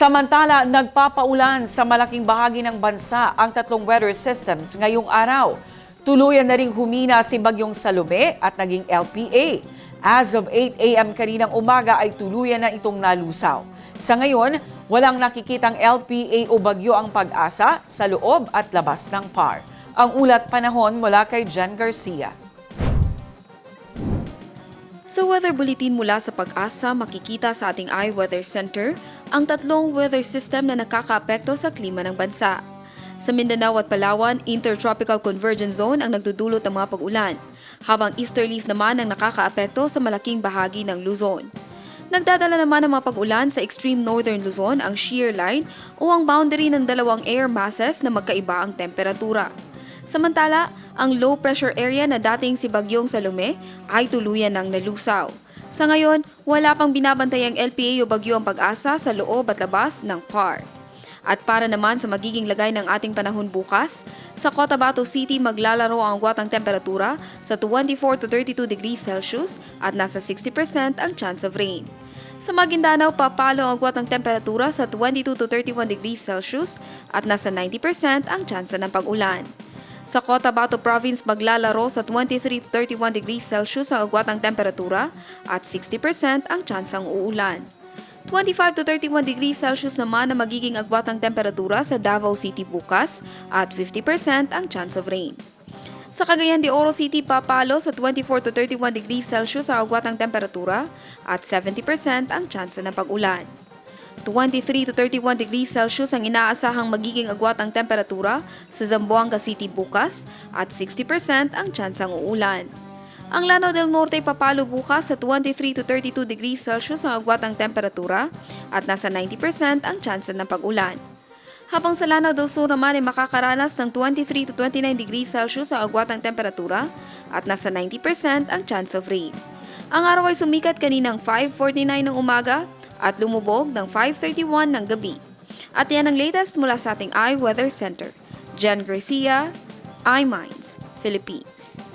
Samantala, nagpapaulan sa malaking bahagi ng bansa ang tatlong weather systems ngayong araw. Tuluyan na ring humina si Bagyong Salome at naging LPA. As of 8 a.m. kaninang umaga ay tuluyan na itong nalusaw. Sa ngayon, walang nakikitang LPA o bagyo ang pag-asa sa loob at labas ng PAR. Ang ulat panahon mula kay Jen Garcia. Sa weather bulletin mula sa pag-asa, makikita sa ating iWeather Center ang tatlong weather system na nakakaapekto sa klima ng bansa. Sa Mindanao at Palawan, Intertropical Convergence Zone ang nagdudulot ng mga pag-ulan, habang easterlies naman ang nakakaapekto sa malaking bahagi ng Luzon. Nagdadala naman ng mga pag-ulan sa extreme northern Luzon ang shear line o ang boundary ng dalawang air masses na magkaiba ang temperatura. Samantala, ang low pressure area na dating si Bagyong Salome ay tuluyan ng nalusaw. Sa ngayon, wala pang binabantayang LPA o bagyo ang pag-asa sa loob at labas ng PAR. At para naman sa magiging lagay ng ating panahon bukas, sa Cotabato City maglalaro ang agwatang temperatura sa 24 to 32 degrees Celsius at nasa 60% ang chance of rain. Sa Maguindanao, papalo ang agwatang temperatura sa 22 to 31 degrees Celsius at nasa 90% ang chance ng pag-ulan. Sa Cotabato Province, maglalaro sa 23 to 31 degrees Celsius ang agwatang temperatura at 60% ang tsansang uulan. 25 to 31 degrees Celsius naman na magiging agwatang temperatura sa Davao City bukas at 50% ang chance of rain. Sa Cagayan de Oro City, papalo sa 24 to 31 degrees Celsius ang agwatang temperatura at 70% ang tsansa ng pag-ulan. 23 to 31 degrees Celsius ang inaasahang magiging agwatang temperatura sa Zamboanga City bukas at 60% ang tsansang uulan. Ang Lanao del Norte papalo bukas sa 23 to 32 degrees Celsius ang agwatang temperatura at nasa 90% ang tsansa ng pag-ulan. Habang sa Lanao del Sur naman ay makakaranas ng 23 to 29 degrees Celsius ang agwatang temperatura at nasa 90% ang chance of rain. Ang araw ay sumikat kaninang 5.49 ng umaga at lumubog ng 5.31 ng gabi. At yan ang latest mula sa ating iWeather Center. Jen Garcia, iMinds, Philippines.